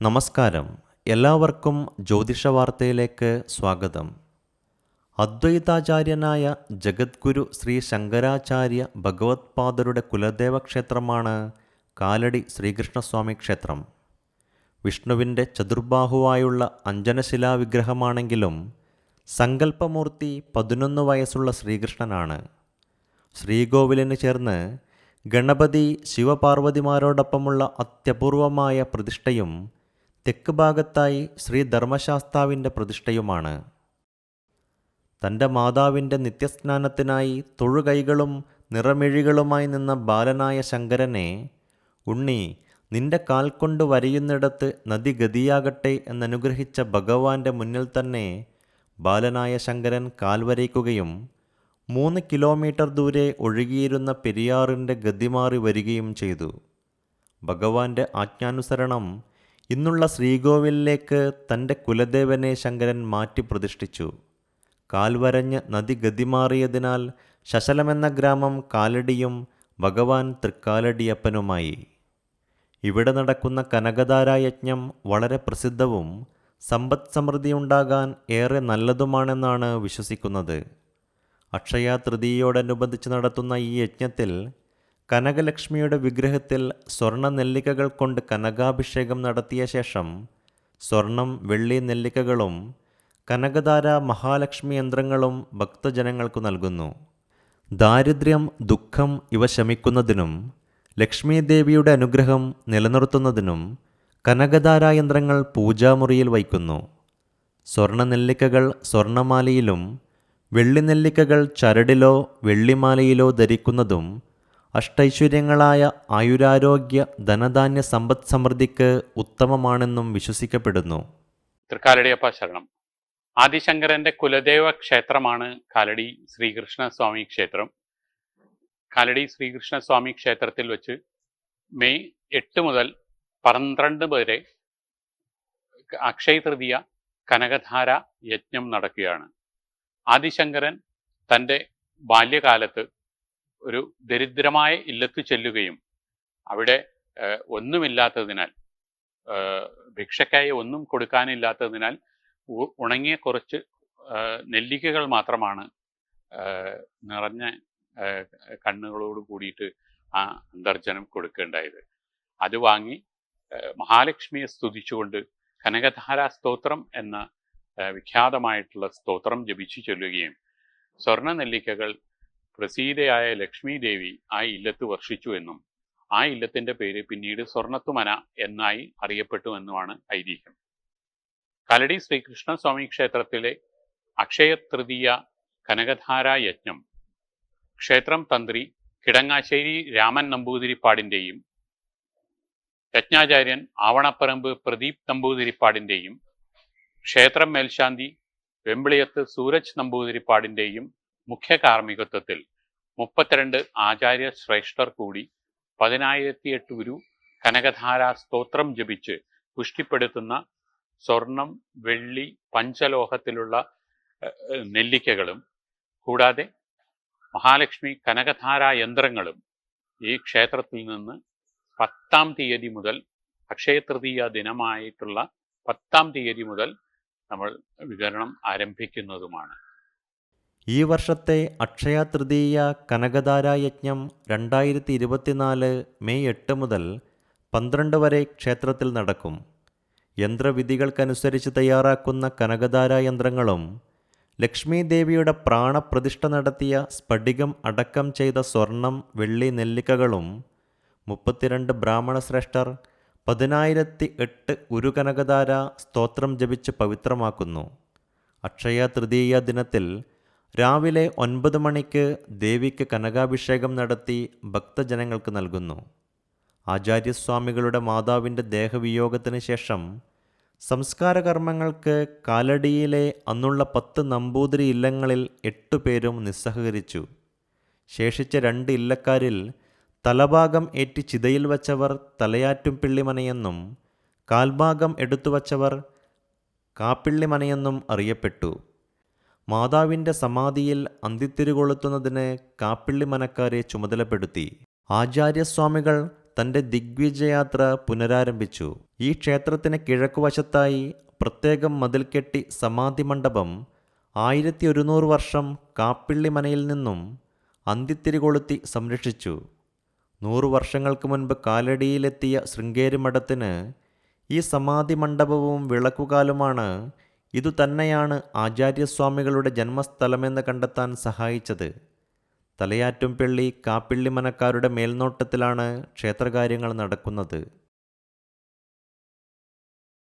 നമസ്കാരം. എല്ലാവർക്കും ജ്യോതിഷ വാർത്തയിലേക്ക് സ്വാഗതം. അദ്വൈതാചാര്യനായ ജഗദ്ഗുരു ശ്രീ ശങ്കരാചാര്യ ഭഗവത്പാദരുടെ കുലദേവ ക്ഷേത്രമാണ് കാലടി ശ്രീകൃഷ്ണസ്വാമി ക്ഷേത്രം. വിഷ്ണുവിന്റെ ചതുർബാഹുവായുള്ള അഞ്ജനശിലാ വിഗ്രഹമാണെങ്കിലും സങ്കല്പമൂർത്തി പതിനൊന്ന് വയസ്സുള്ള ശ്രീകൃഷ്ണനാണ്. ശ്രീകോവിലിന് ചേർന്ന് ഗണപതി ശിവപാർവതിമാരോടൊപ്പമുള്ള അത്യപൂർവമായ പ്രതിഷ്ഠയും തെക്ക് ഭാഗത്തായി ശ്രീ ധർമ്മശാസ്താവിന്റെ പ്രതിഷ്ഠയുമാണ്. തന്റെ മാതാവിന്റെ നിത്യസ്നാനത്തിനായി തൊഴുകൈകളും നിറമിഴികളുമായി നിന്ന ബാലനായ ശങ്കരനെ ഉണ്ണി നിന്റെ കാൽ കൊണ്ട് വരയുന്നിടത്ത് നദി ഗതിയാകട്ടെ എന്നനുഗ്രഹിച്ച ഭഗവാന്റെ മുന്നിൽ തന്നെ ബാലനായ ശങ്കരൻ കാൽ വരയ്ക്കുകയും മൂന്ന് കിലോമീറ്റർ ദൂരെ ഒഴുകിയിരുന്ന പെരിയാറിന്റെ ഗതി മാറി വരികയും ചെയ്തു. ഭഗവാന്റെ ആജ്ഞാനുസരണം ഇന്നുള്ള ശ്രീകോവിലിലേക്ക് തന്റെ കുലദേവനെ ശങ്കരൻ മാറ്റി പ്രതിഷ്ഠിച്ചു. കാൽവരഞ്ഞ് നദി ഗതിമാറിയതിനാൽ ശശലമെന്ന ഗ്രാമം കാലടിയും ഭഗവാൻ തൃക്കാലടിയപ്പനുമായി. ഇവിടെ നടക്കുന്ന കനകധാരായജ്ഞം വളരെ പ്രസിദ്ധവും സമ്പദ് സമൃദ്ധിയുണ്ടാകാൻ ഏറെ നല്ലതുമാണെന്നാണ് വിശ്വസിക്കുന്നത്. അക്ഷയ തൃതീയോടനുബന്ധിച്ച് നടത്തുന്ന ഈ യജ്ഞത്തിൽ കനകലക്ഷ്മിയുടെ വിഗ്രഹത്തിൽ സ്വർണ നെല്ലിക്കകൾ കൊണ്ട് കനകാഭിഷേകം നടത്തിയ ശേഷം സ്വർണം വെള്ളി നെല്ലിക്കകളും കനകധാര മഹാലക്ഷ്മി യന്ത്രങ്ങളും ഭക്തജനങ്ങൾക്ക് നൽകുന്നു. ദാരിദ്ര്യം ദുഃഖം ഇവ ശമിക്കുന്നതിനും ലക്ഷ്മി ദേവിയുടെ അനുഗ്രഹം നിലനിർത്തുന്നതിനും കനകധാര യന്ത്രങ്ങൾ പൂജാമുറിയിൽ വയ്ക്കുന്നു. സ്വർണ നെല്ലിക്കകൾ സ്വർണമാലയിലും വെള്ളി നെല്ലിക്കകൾ ചരടിലോ വെള്ളിമാലയിലോ ധരിക്കുന്നതും അഷ്ടൈശ്വര്യങ്ങളായ ആയുരാരോഗ്യ ധനധാന്യ സമ്പദ് സമൃദ്ധിക്ക് ഉത്തമമാണെന്നും വിശ്വസിക്കപ്പെടുന്നു. തൃക്കാലടിയപ്പ ശരണം. ആദിശങ്കരന്റെ കുലദേവ ക്ഷേത്രമാണ് കാലടി ശ്രീകൃഷ്ണ സ്വാമി ക്ഷേത്രം. കാലടി ശ്രീകൃഷ്ണ സ്വാമി ക്ഷേത്രത്തിൽ വെച്ച് മെയ് എട്ട് മുതൽ പന്ത്രണ്ട് വരെ അക്ഷയ തൃതീയ കനകധാര യജ്ഞം നടക്കുകയാണ്. ആദിശങ്കരൻ തന്റെ ബാല്യകാലത്ത് ഒരു ദരിദ്രമായ ഇല്ലത്ത് ചെല്ലുകയും അവിടെ ഒന്നുമില്ലാത്തതിനാൽ ഭിക്ഷക്കായി ഒന്നും കൊടുക്കാനില്ലാത്തതിനാൽ ഉണങ്ങിയ കുറച്ച് നെല്ലിക്കകൾ മാത്രമാണ് നിറഞ്ഞ കണ്ണുകളോട് കൂടിയിട്ട് ആ അന്തർജനം കൊടുക്കേണ്ടായത്. അത് വാങ്ങി മഹാലക്ഷ്മിയെ സ്തുതിച്ചുകൊണ്ട് കനകധാരാ സ്തോത്രം എന്ന വിഖ്യാതമായിട്ടുള്ള സ്തോത്രം ജപിച്ചു ചൊല്ലുകയും സ്വർണ നെല്ലിക്കകൾ പ്രസീതയായ ലക്ഷ്മി ദേവി ആ ഇല്ലത്ത് വർഷിച്ചു എന്നും ആ ഇല്ലത്തിന്റെ പേര് പിന്നീട് സ്വർണത്തുമന എന്നായി അറിയപ്പെട്ടു എന്നുമാണ് ഐതിഹ്യം. കലടി ശ്രീകൃഷ്ണസ്വാമി ക്ഷേത്രത്തിലെ അക്ഷയ തൃതീയ കനകധാര യജ്ഞം ക്ഷേത്രം തന്ത്രി കിടങ്ങാശ്ശേരി രാമൻ നമ്പൂതിരിപ്പാടിന്റെയും യജ്ഞാചാര്യൻ ആവണപ്പറമ്പ് പ്രദീപ് നമ്പൂതിരിപ്പാടിന്റെയും ക്ഷേത്രം മേൽശാന്തി വെമ്പിളിയത്ത് സൂരജ് നമ്പൂതിരിപ്പാടിന്റെയും മുഖ്യ കാർമ്മികത്വത്തിൽ മുപ്പത്തിരണ്ട് ആചാര്യ ശ്രേഷ്ഠർ കൂടി പതിനായിരത്തി എട്ട് ഗുരു കനകധാര സ്തോത്രം ജപിച്ച് പുഷ്ടിപ്പെടുത്തുന്ന സ്വർണം വെള്ളി പഞ്ചലോഹത്തിലുള്ള നെല്ലിക്കകളും കൂടാതെ മഹാലക്ഷ്മി കനകധാര യന്ത്രങ്ങളും ഈ ക്ഷേത്രത്തിൽ നിന്ന് പത്താം തീയതി മുതൽ അക്ഷയ തൃതീയ ദിനമായിട്ടുള്ള പത്താം തീയതി മുതൽ നമ്മൾ വിതരണം ആരംഭിക്കുന്നതുമാണ്. ഈ വർഷത്തെ അക്ഷയ തൃതീയ കനകധാര യജ്ഞം രണ്ടായിരത്തി ഇരുപത്തിനാല് മെയ് എട്ട് മുതൽ പന്ത്രണ്ട് വരെ ക്ഷേത്രത്തിൽ നടക്കും. യന്ത്രവിധികൾക്കനുസരിച്ച് തയ്യാറാക്കുന്ന കനകധാര യന്ത്രങ്ങളും ലക്ഷ്മി ദേവിയുടെ പ്രാണപ്രതിഷ്ഠ നടത്തിയ സ്ഫടികം അടക്കം ചെയ്ത സ്വർണം വെള്ളി നെല്ലിക്കകളും മുപ്പത്തിരണ്ട് ബ്രാഹ്മണ ശ്രേഷ്ഠർ പതിനായിരത്തി എട്ട് ഉരുകനകധാര സ്തോത്രം ജപിച്ച് പവിത്രമാക്കുന്നു. അക്ഷയ തൃതീയ ദിനത്തിൽ രാവിലെ ഒൻപത് മണിക്ക് ദേവിക്ക് കനകാഭിഷേകം നടത്തി ഭക്തജനങ്ങൾക്ക് നൽകുന്നു. ആചാര്യസ്വാമികളുടെ മാതാവിന്റെ ദേഹവിയോഗത്തിന് ശേഷം സംസ്കാരകർമ്മങ്ങൾക്ക് കാലടിയിലെ അന്നുള്ള പത്ത് നമ്പൂതിരി ഇല്ലങ്ങളിൽ എട്ടു പേരും നിസ്സഹകരിച്ചു. ശേഷിച്ച രണ്ട് ഇല്ലക്കാരിൽ തലഭാഗം ഏറ്റി ചിതയിൽ വച്ചവർ തലയാറ്റും പിള്ളിമനയെന്നും കാൽഭാഗം എടുത്തുവച്ചവർ കാപ്പിള്ളിമനയെന്നും അറിയപ്പെട്ടു. മാതാവിന്റെ സമാധിയിൽ അന്തിത്തിരുകൊളുത്തുന്നതിന് കാപ്പിള്ളി മനക്കാരെ ചുമതലപ്പെടുത്തി. ആചാര്യസ്വാമികൾ തന്റെ ദിഗ്വിജയാത്ര പുനരാരംഭിച്ചു. ഈ ക്ഷേത്രത്തിന് കിഴക്കുവശത്തായി പ്രത്യേകം മതിൽ കെട്ടി സമാധി മണ്ഡപം ആയിരത്തി ഒരുന്നൂറ് വർഷം കാപ്പിള്ളി മനയിൽ നിന്നും അന്തിത്തിരി കൊളുത്തി സംരക്ഷിച്ചു. നൂറു വർഷങ്ങൾക്ക് മുൻപ് കാലടിയിലെത്തിയ ശൃംഗേരി മഠത്തിന് ഈ സമാധി മണ്ഡപവും വിളക്കുകാലുമാണ് ഇതുതന്നെയാണ് ആചാര്യസ്വാമികളുടെ ജന്മസ്ഥലമെന്ന് കണ്ടെത്താൻ സഹായിച്ചത്. തലയാറ്റുംപള്ളി കാപ്പിള്ളിമനക്കാരുടെ മേൽനോട്ടത്തിലാണ് ക്ഷേത്രകാര്യങ്ങൾ നടക്കുന്നത്.